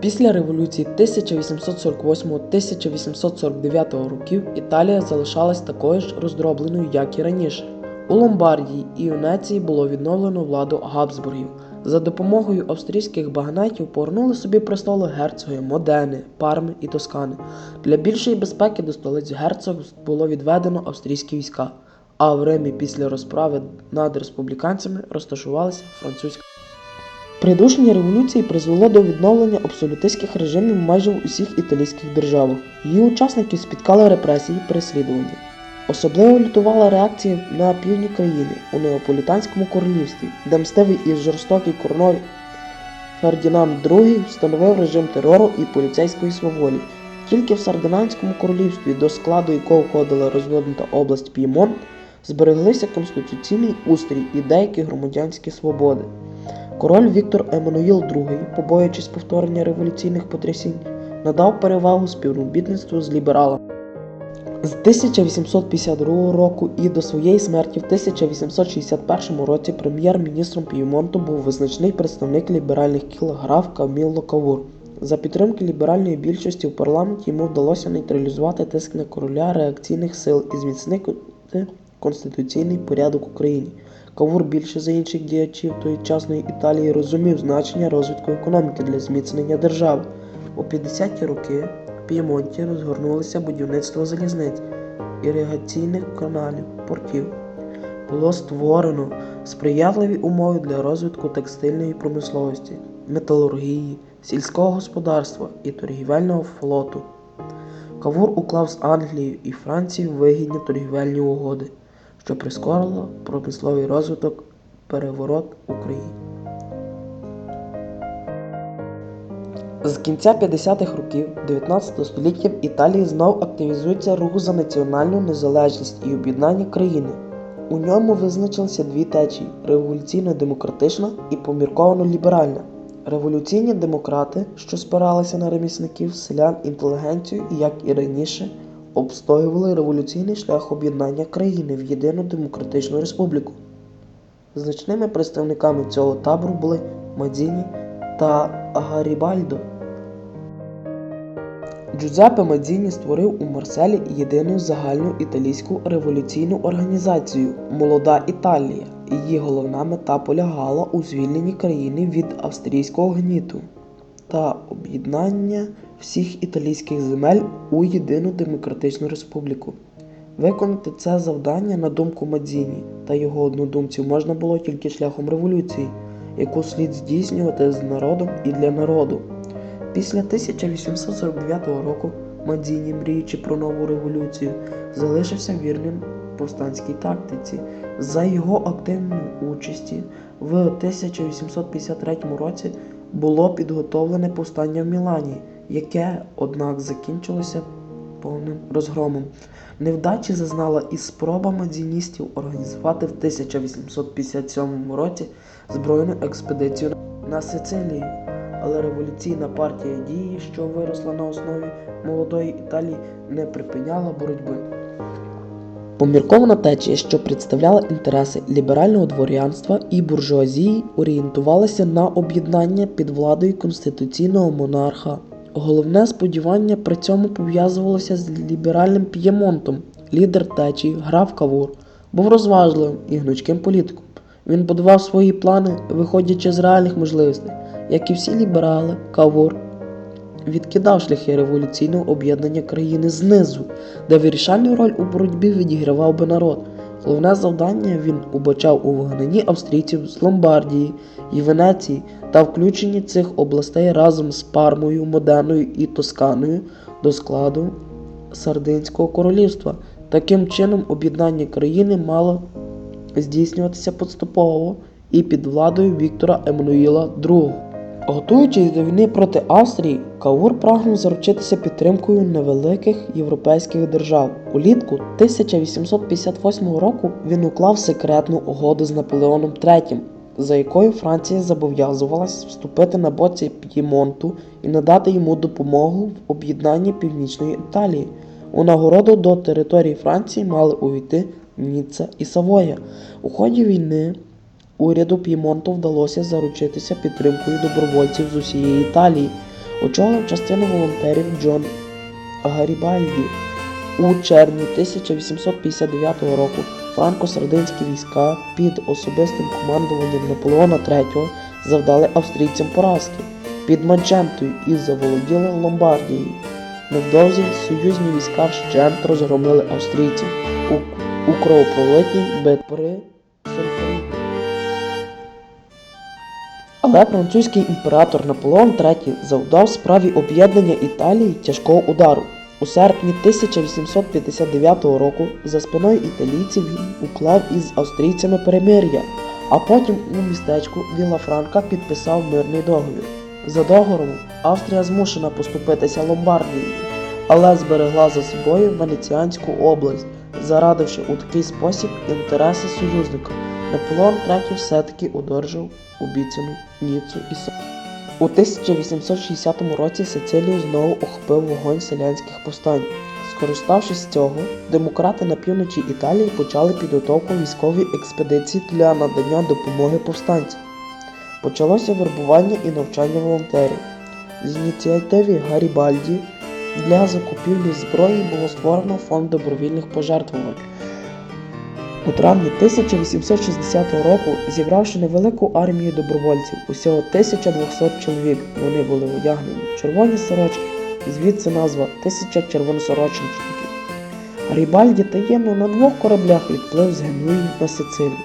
Після революції 1848-1849 років Італія залишалась такою ж роздробленою, як і раніше. У Ломбардії і Венеції було відновлено владу Габсбургів. За допомогою австрійських багнетів повернули собі престоли герцоги Модени, Парми і Тоскани. Для більшої безпеки до столиць герцогств було відведено австрійські війська, а в Римі після розправи над республіканцями розташувалися французькі. Придушення революції призвело до відновлення абсолютистських режимів майже в усіх італійських державах. Її учасників спіткали репресії і переслідування. Особливо лютувала реакція на півдні країни у Неаполітанському королівстві, де мстивий і жорстокий король Фердінанд II встановив режим терору і поліцейської сваволі. Тільки в Сардинанському королівстві, до складу якого входила розвинута область П'ємонт, збереглися конституційний устрій і деякі громадянські свободи. Король Віктор Еммануїл II, побоюючись повторення революційних потрясінь, надав перевагу співробітництву з лібералами. З 1852 року і до своєї смерті в 1861 році прем'єр-міністром П'ємонту був визначний представник ліберальних кіл граф Камілло Кавур. За підтримки ліберальної більшості в парламенті йому вдалося нейтралізувати тиск на короля реакційних сил і зміцнити конституційний порядок в Україні. Кавур більше за інших діячів тогочасної Італії розумів значення розвитку економіки для зміцнення держави. У 50-ті роки в П'ємонті розгорнулося будівництво залізниць, іригаційних каналів, портів. Було створено сприятливі умови для розвитку текстильної промисловості, металургії, сільського господарства і торгівельного флоту. Кавур уклав з Англією і Францією вигідні торгівельні угоди, що прискорило промисловий розвиток переворот в Україні. З кінця 50-х років 19 століття в Італії знов активізується рух за національну незалежність і об'єднання країни. У ньому визначилися дві течії революційно-демократична і помірковано-ліберальна. Революційні демократи, що спиралися на ремісників, селян, інтелігенцію і, як і раніше, обстоювали революційний шлях об'єднання країни в єдину демократичну республіку. Значними представниками цього табору були Мадзіні та Гарібальдо. Джузеппе Мадзіні створив у Марселі єдину загальну італійську революційну організацію Молода Італія. Її головна мета полягала у звільненні країни від австрійського гніту та об'єднання всіх італійських земель у єдину демократичну республіку. Виконати це завдання, на думку Мадзіні та його однодумців, можна було тільки шляхом революції, яку слід здійснювати з народом і для народу. Після 1849 року Мадзіні, мріючи про нову революцію, залишився вірним повстанській тактиці. За його активної участі в 1853 році було підготовлене повстання в Мілані, яке, однак, закінчилося повним розгромом. Невдачі зазнала і спроба мадзіністів організувати в 1857 році збройну експедицію на Сицилію. Але революційна партія дії, що виросла на основі молодої Італії, не припиняла боротьби. Поміркована течія, що представляла інтереси ліберального дворянства і буржуазії, орієнтувалася на об'єднання під владою конституційного монарха. Головне сподівання при цьому пов'язувалося з ліберальним П'ємонтом. Лідер течії, граф Кавур, був розважливим і гнучким політиком. Він будував свої плани, виходячи з реальних можливостей. Як і всі ліберали, Кавур відкидав шляхи революційного об'єднання країни знизу, де вирішальну роль у боротьбі відігравав би народ. Головне завдання він убачав у вигнанні австрійців з Ломбардії і Венеції та включенні цих областей разом з Пармою, Моденою і Тосканою до складу Сардинського королівства. Таким чином, об'єднання країни мало здійснюватися поступово і під владою Віктора Еммануїла II. Готуючись до війни проти Австрії, Кавур прагнув заручитися підтримкою невеликих європейських держав. Улітку 1858 року він уклав секретну угоду з Наполеоном III, за якою Франція зобов'язувалась вступити на боці П'ємонту і надати йому допомогу в об'єднанні Північної Італії. У нагороду до території Франції мали увійти Ніцца і Савоя. У ході війни уряду П'ємонту вдалося заручитися підтримкою добровольців з усієї Італії. очолив частину волонтерів Джон Гарібальді. У червні 1859 року франко-сардинські війська під особистим командуванням Наполеона III завдали австрійцям поразки під Манчентою і заволоділи Ломбардією. Невдовзі союзні війська вщент розгромили австрійців у, у кровопролитній битві при Сольфеї. Але французький імператор Наполеон III завдав справі об'єднання Італії тяжкого удару. У серпні 1859 року за спиною італійців він уклав із австрійцями перемир'я, а потім у містечку Вілла Франка підписав мирний договір. За договором Австрія змушена поступитися Ломбардією, але зберегла за собою Венеціанську область, зарадивши у такий спосіб інтереси союзника. Наполеон III все-таки одержав обіцяну Ніцу і Со. У 1860 році Сицилію знову охопив вогонь селянських повстань. Скориставшись цього, демократи на півночі Італії почали підготовку військової експедиції для надання допомоги повстанцям. Почалося вербування і навчання волонтерів. З ініціативи Гарібальді для закупівлі зброї було створено фонд добровільних пожертвувань. У травні 1860 року, зібравши невелику армію добровольців, усього 1200 чоловік, вони були одягнені в червоні сорочки, звідси назва Тисяча червоносорочників. Гарібальді таємно на двох кораблях відплив з Генуї на Сицилію.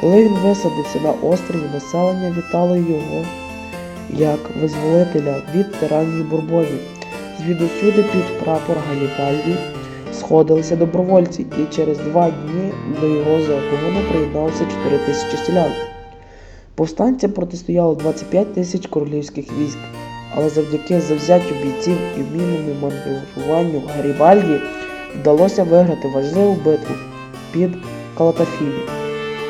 Коли він висадився на острові, населення вітало його як визволителя від тиранії бурбонів. Звідусюди під прапор Галібальді сходилися добровольці, і через два дні до його загону приєдналося 4 тисячі селян. Повстанцям протистояло 25 тисяч королівських військ, але завдяки завзяттю бійців і вмілому маневруванню Гарібальді вдалося виграти важливу битву під Калатафімі.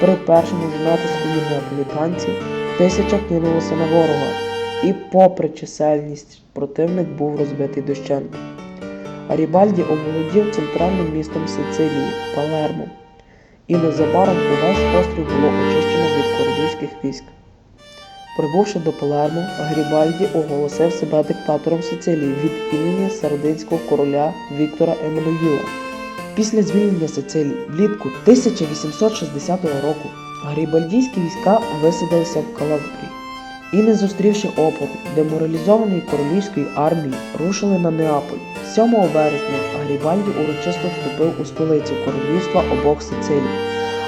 При першому ж натиску неаполітанців тисяча кинулася на ворога, і, попри чисельність, противник був розбитий дощенту. Гарібальді оволодів центральним містом Сицилії Палермо, і незабаром увесь острів було очищено від королівських військ. Прибувши до Палермо, Гарібальді оголосив себе диктатором Сицилії від імені сардинського короля Віктора Еммануїла. Після звільнення Сицилії влітку 1860 року гарібальдійські війська висадилися в Калабрії і, не зустрівши опору деморалізованої королівської армії, рушили на Неаполь. 7 вересня Гарібальді урочисто вступив у столицю королівства обох Сицилій,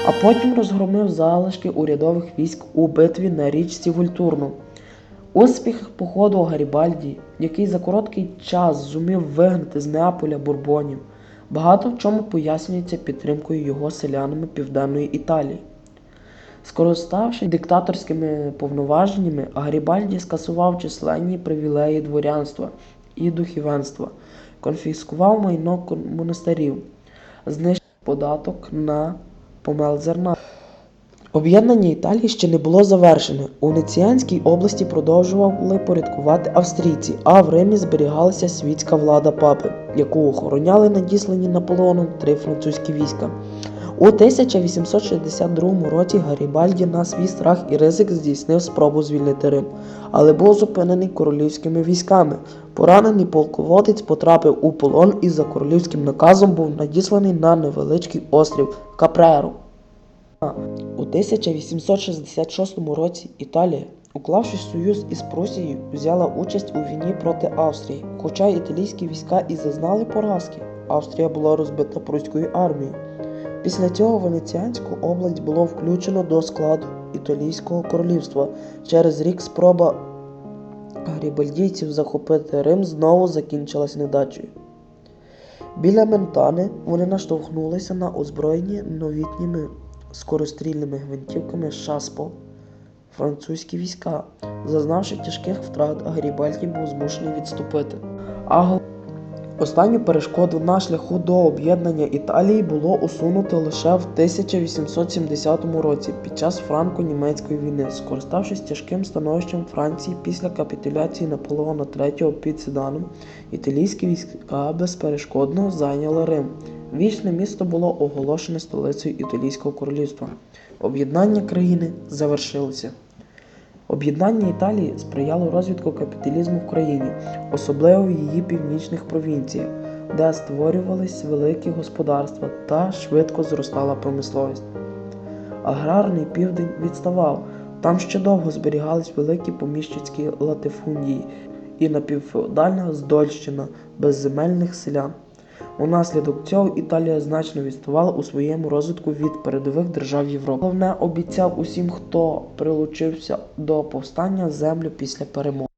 а потім розгромив залишки урядових військ у битві на річці Вольтурну. Успіх походу Гарібальді, який за короткий час зумів вигнати з Неаполя бурбонів, багато в чому пояснюється підтримкою його селянами Південної Італії. Скориставши диктаторськими повноваженнями, Гарібальді скасував численні привілеї дворянства і духовенства, конфіскував майно монастирів, знищив податок на помел зерна. Об'єднання Італії ще не було завершене. У Венеціанській області продовжували порядкувати австрійці, а в Римі зберігалася світська влада папи, яку охороняли надіслані Наполеоном три французькі війська. У 1862 році Гарібальді на свій страх і ризик здійснив спробу звільнити Рим, але був зупинений королівськими військами. Поранений полководець потрапив у полон і за королівським наказом був надісланий на невеличкий острів Капреру. У 1866 році Італія, уклавши союз із Прусією, взяла участь у війні проти Австрії. Хоча італійські війська і зазнали поразки, Австрія була розбита пруською армією. Після цього Венеціанську область було включено до складу Італійського королівства. Через рік спроба гарібальдійців захопити Рим знову закінчилась недачею. Біля Ментани вони наштовхнулися на озброєні новітніми скорострільними гвинтівками Шаспо французькі війська. Зазнавши тяжких втрат, Гарібальді був змушений відступити. Останню перешкоду на шляху до об'єднання Італії було усунуто лише в 1870 році під час франко-німецької війни, скориставшись тяжким становищем Франції після капітуляції Наполеона III під Седаном, італійські війська безперешкодно зайняли Рим. Вічне місто було оголошене столицею Італійського королівства. Об'єднання країни завершилося. Об'єднання Італії сприяло розвитку капіталізму в країні, особливо в її північних провінціях, де створювались великі господарства та швидко зростала промисловість. Аграрний південь відставав, там ще довго зберігались великі поміщицькі латифундії і напівфеодальна здольщина безземельних селян. Унаслідок цього Італія значно відставала у своєму розвитку від передових держав Європи. Головне обіцяв усім, хто прилучився до повстання землю після перемоги.